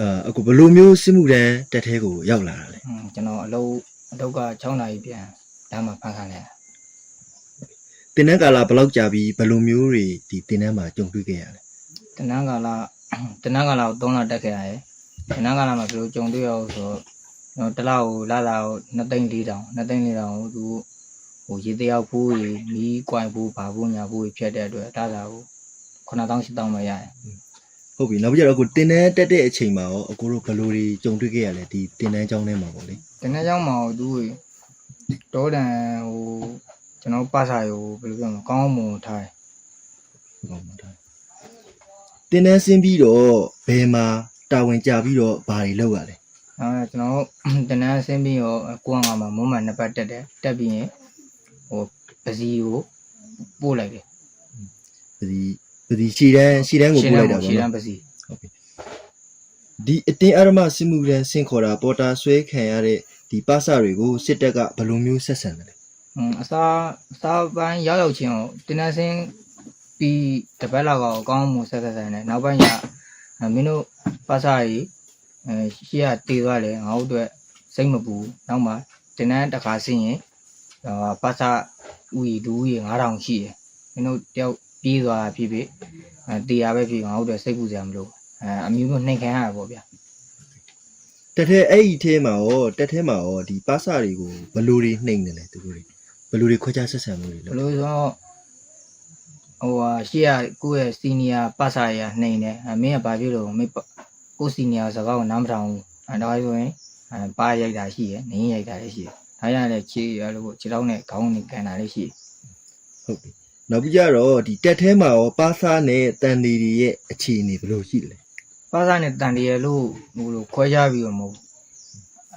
အာအခုဘယ်လိုမျိုးစစ်မှုတန်းတက်ထဲကိုရောက်လာတာလဲอืมကျွန်တော်အလုပ်အလုပ်က6နာရီပြန်လမ်းမှာဖန်ခံလိုက်တာတင်တန်းကာလဘယ်လောက်ကြာပြီးဘယ်လိုမျိုးတွေဒီတင်တန်းမှာကြုံတွေ့ခဲ့ရလဲတနန်းကာလတနန်းကာလကို3လတက်ခဲ့ရတယ်တနန်းကာလမှာဘယ်လိုကြုံတွေ့ရအောင်ဆိုတော့ကျွန်တော်တစ်လကိုလာလာကို2သိန်း4တောင်2သိန်း4တောင်ကိုသူဟိုရေတယောက်ဖူးကြီးမီးကွိုင်ဖူးဘာဖူးညာဖူးကြီးဖြတ်တဲ့အတွက်ဒါသာကို9000 8000ပဲရတယ် ဟုတ်ပြီနောက်ပြီးတော့အခုတင်တန်းတက်တဲ့အချိန်မှာရောအခုတို့ဘယ်လိုတွေကြုံတွေ့ခဲ့ရလဲဒီတင်တန်းကျောင်းထဲမှာပေါ့လေတနန်းကျောင်းမှာသူတောတန်ဟိုကျွန်တော်ပတ်စာရိုဘယ်လိုပြောမလဲကောင်းမွန်ထားတယ်ဟုတ်ပါမှာဒါတင်တန်းဆင်းပြီးတော့ဘယ်မှာတာဝန်ကြပြီးတော့ဘာတွေလုပ်ရလဲအဲကျွန်တော်တနန်းဆင်းပြီးတော့ကိုကငါမှာမုံမှန်နှစ်ပတ်တက်တယ်တက်ပြီးရင်ဟိုပစီကိုပို့လိုက်တယ်ပဒီပ ဒီရှီတန်းရှီတန်းကိုပို့လိုက်တာပေါ့ရှေ့တနော်န်းပစီဒီအတင်းအရမစစ်မှုတန်းဆင့်ခေါ်တာပေါ်တာဆွဲခံရတဲ့ဒီပါစတွေကိုစစ်တပ်ကဘယ်လိုမျိုးဆက်ဆံတယ်လဲอืมအစားအစားပိုင်းရောက်ရောက်ချင်းကိုတနန်းဆင်းပြီးတပတ်လောက်ကတော့အကောင်းမှုဆက်ဆက်ဆိုင်တယ်နောက်ပိုင်းကျအဲမင်းတို့ပတ်စာကြီးအဲရှေ့ကတေသွားတယ်ငါတို့အတွက်စိတ်မပူနောက်မှတနန်းတစ်ခါဆင်းရင်အာပတ်စာဥယီဒူးကြီး9000ရှိတယ်မင်းတို့တယောက် ပြေးသွားတာဖြစ်ဖြစ်အဲတေရပဲဖြစ်ငါတို့အတွက်စိတ်ပူစရာမလိုအဲအမျိုးမျိုးနှိမ်ခံရတာပေါ့ဗျာတက်ထဲအဲ့ဒီထဲမှာရောတက်ထဲမှာရောဒီပါစတွေကိုဘယ်လိုတွေနှိမ့်တယ်လဲသူတို့တွေဘယ်လိုတွေခွဲခြားဆက်ဆံမှုတွေဘလဲယ်လိုဆိုတော့ဟိုဟာရှေ့ကကိုယ့်ရဲ့စီနီယာပတ်စာရနှိမ့်တယ်အမင်းကဘာဖြစ်လို့မင်းပကိုယ့်စီနီယာစကားကိုနားမထောင်ဘူးအဲဒါဆိုရင်အဲပါရိုက်တာရှိရယ်နင်းရိုက်တာလည်းရှိတယ်ဒါရလည်းခြေရလို့ခြေထောက်နဲ့ခေါင်းနဲ့ကန်တာလည်းရှိတယ်ဟုတ်ပြီ နောက်ပြီးကြတော့ဒီတက်ထဲမှာရောပါစနဲ့တန်ဒီတွေရဲ့အခြေအနေဘယ်လိုရှိတယ်လဲပတ်စာနဲ့တန်တရလို့ဟိုလိုခွဲခြားပြီးတော့မဟုတ်ဘူး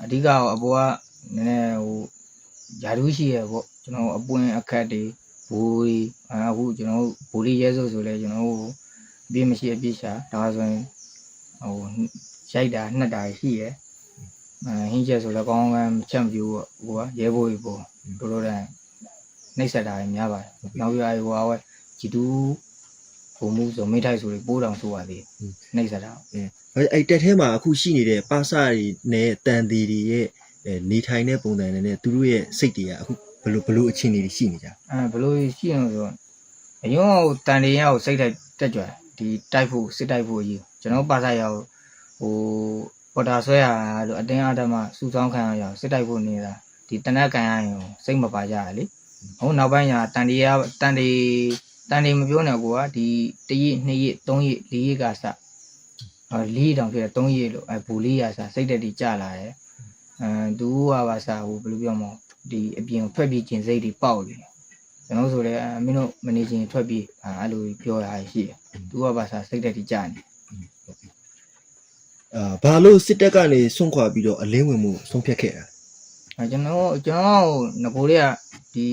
အဓိကတော့အပေါ်ကနည်းနည်းဟိုယာဒူးရှိရပေါ့ကျွန်တော်အပွင့်အခက်တွေဘူရီအခုကျွန်တော်ဘူရီရဲဆိုဆိုလဲကျွန်တော်အပြည့်မရှိအပြည့်ရှာဒါဆိုရင်ဟိုရိုက်တာနှက်တာရှိရယ်အဲဟင်းချက်ဆိုလည်းကောင်းကောင်းချမ်ပြူပေါ့ဟိုကရဲဘိုးကြီးပေါ့တို့တို့တိုင်း နှိပ်ဆက်တာတွေများပါတယ်နောက်ပြီးအဲဟိုအဝဲဂျီတူဘုံမှုဆိုမိထိုက်ဆိုပြီးပိုးတောင်ဆိုပါသေးတယ်နှိပ်ဆက်တာအဲ့အဲ့တက်ထဲမှာအခုရှိနေတဲ့ပါစတွေနဲ့တန်ဒီတွေရဲ့အဲနေထိုင်တဲ့ပုံစံတွေနဲ့သူတို့ရဲ့စိတ်တွေကအခုဘယ်လိုဘယ်လိုအခြေအနေတွေရှိနေကြလဲအဲဘလို့ရှိရင်ဆိုတော့အရင်ကတန်တေရကိုစိတ်တိုက်တက်ကြွတယ်ဒီတိုက်ဖို့စစ်တိုက်ဖို့အရေးကျွန်တော်ပါစာရောက်ဟိုပေါ်တာဆွဲရလို့အတင်းအဓမ္မစူဆောင်းခံရအောင်စစ်တိုက်ဖို့နေတာဒီတနက်ကန်ရရင်စိတ်မပါကြရလေ ဟိုနောက်ပိုင်းညာတန်တီရတန်တီတန်တီမပြောနဲ့ကိုကဒီတရက်နှစ်ရက်သုံးရက်လေးရက်ကစအဲလေးတောင်ဖြစ်တယ်သုံးရက်လို့အဲဘူလေးရစစိတ်တက်တီကြလာတယ်အဲသူကပါစဟိုဘယ်လိုပြောမလဲဒီအပြင်ကိုထွက်ပြီးကျင်စိတ်တွေပေါက်နေတယ်ကျွန်တော်ဆိုလည်းအဲမင်းတို့မနေချင်းထွက်ပြီးအဲအဲ့လိုပြောရရှိတယ်သူကပါစစိတ်တက်တီကြနေအာဘာလို့စစ်တပ်ကနေဆွန့်ခွာပြီးတော့အလင်းဝင်မှုဆုံးဖြတ်ခဲ့တာလဲအဲကျွန်တော်ကျွန်တော်ငကိုလေးက ဒီ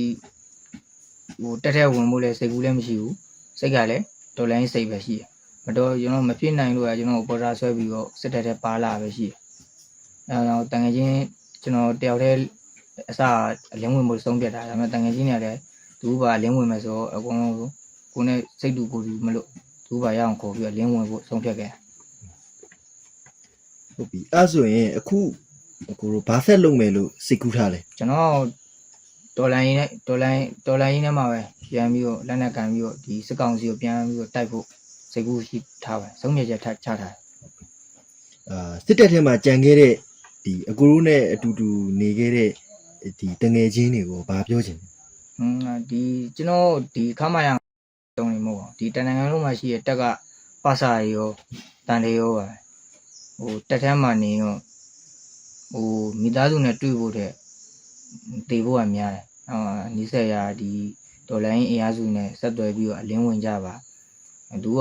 ဟိုတက်တဲ့ဝင်မှုလဲစိတ်ကူးလည်းမရှိဘူးစိတ်ကလည်းဒေါ်လာရင်းစိတ်ပဲရှိတယ်မတော်ကျွန်တော်မဖြစ်နိုင်လို့ရကျွန်တော်ပေါ်တာဆွဲပြီးတော့စစ်တက်တဲ့ပါလာပဲရှိတယ်အဲတော့တန်ငယ်ချင်းကျွန်တော်တယောက်တည်းအစအလင်းဝင်မှုဆုံးဖြတ်တာဒါပေမဲ့တန်ငယ်ချင်းတွေကလည်းသူ့ဘာအလင်းဝင်မယ်ဆိုတော့အကုန်လုံးကိုယ်နဲ့စိတ်တူကိုယ်တူမလို့သူ့ဘာရအောင်ခေါ်ပြီးအလင်းဝင်ဖို့ဆုံးဖြတ်ခဲ့ဟုတ်ပြီအဲ့ဆိုရင်အခုကိုတို့ဘာဆက်လုပ်မယ်လို့စိတ်ကူးထားလဲကျွန်တော် ဒေါ်လာရင်းနဲ့ဒေါ်လာဒေါ်လာရင်းနဲ့မှာပဲပြန်ပြီးတော့လက်နက်ကန်ပြီးတော့ဒီစစ်ကောင်စီကိုပြန်ပြီးတော့တိုက်ဖို့စိတ်ကူးရှိထားပါတယ်ဆုံးဖြတ်ချက်ထချထားတယ်အာစစ်တပ်ထဲမှာကြံခဲ့တဲ့ဒီအကူရိုးနဲ့အတူတူနေခဲ့တဲ့ဒီတငယ်ချင်းတွေကိုဘာပြောချင်လဲဟွန်းဒီကျွန်တော်ဒီခမရတုံးနေမဟုတ်ပါဘူးဒီတနင်္ဂနွေလုံးမှာရှိတဲ့တက်ကပါစာရီရောတန်တေရောပါဟိုတက်ထမ်းမှနေရောဟိုမိသားစုနဲ့တွေ့ဖို့တဲ့တေဖို့ကများတယ် အာနီးစက်ရဒီဒေါ်လာရင်းအင်အားစုနဲ့ဆက်သွယ်ပြီးတော့အလင်းဝင်ကြပါသူက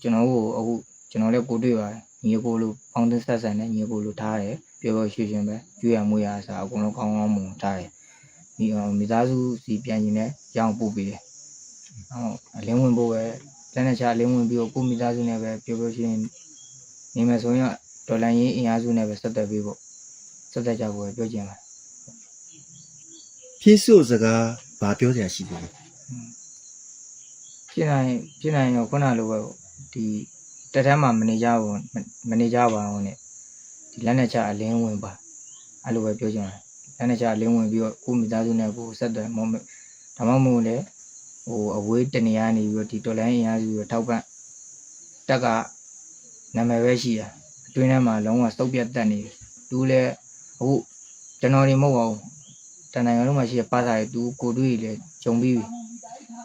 ကျွန်တော်ကိုအခုကျွန်တော်လည်းကိုတွေ့ပါတယ်ညီကိုလိုပေါင်းသင်းဆက်ဆံနဲ့ညီကိုလိုထားတယ်ပြောပြောရွှေရွှင်ပဲကျွေးရမွေးရအစားအကုန်လုံးကောင်းကောင်းမွန်ထားတယ်ဒီအောင်မိသားစုစီပြန်ရင်လည်းရအောင်ပို့ပေးတယ်။ဟုတ်အလင်းဝင်ဖို့ပဲလက်နဲ့ချအလင်းဝင်ပြီးတော့ကိုယ့်မိသားစုနဲ့ပဲပြောပြောချင်းနေမယ်ဆိုရင်ဒေါ်လာရင်းအင်အားစုနဲ့ပဲဆက်သက်ပေးဖို့ဆက်သက်ကြဖို့ပဲပြောချင်ပါတယ် ဖြည့်စွတ်စကားဘာပြောစရာရှိသေးလဲ။ဖြစ်နိုင်ဖြစ်နိုင်ရောခုနလိုပဲပေါ့ဒီတတက်ထဲမှာမနေကြဘူးမနေကြပါဘူးနဲ့ဒီလက်နဲ့ချအလင်းဝင်ပါအဲ့လိုပဲပြောချင်တယ်လက်နဲ့ချအလင်းဝင်ပြီးတော့ကိုမိသားစုနဲ့ကိုဆက်သွယ်မောမဒါမှမဟုတ်လေဟိုအဝေးတနေရနေပြီးတော့ဒီတော်လိုင်းအင်အားစုကိုထောက်ပံ့တက်ကနာမည်ပဲရှိတာအတွင်းထဲမှာလုံးဝစုပ်ပြတ်တက်နေတယ်သူလည်းအခုကျွန်တော်နေမဟုတ်ပါဘူး တန်နိုင်ငံလုံးမှာရှိတဲ့ပါစာရီသူကိုတွေ့လေဂျုံပြီးပြီ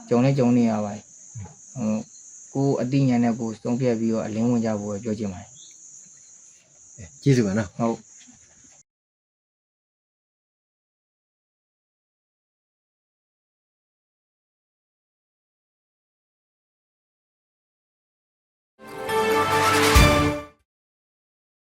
ဂျုံလဲဂျုံနေရပါတယ်ဟိုကိုယ်အသိဉာဏ်နဲ့ကိုယ်ဆုံးဖြတ်ပြီးတော့အလင်းဝင်ကြဖို့ပဲပြောချင်ပါတယ်ကျေးဇူးပါနော်ဟုတ်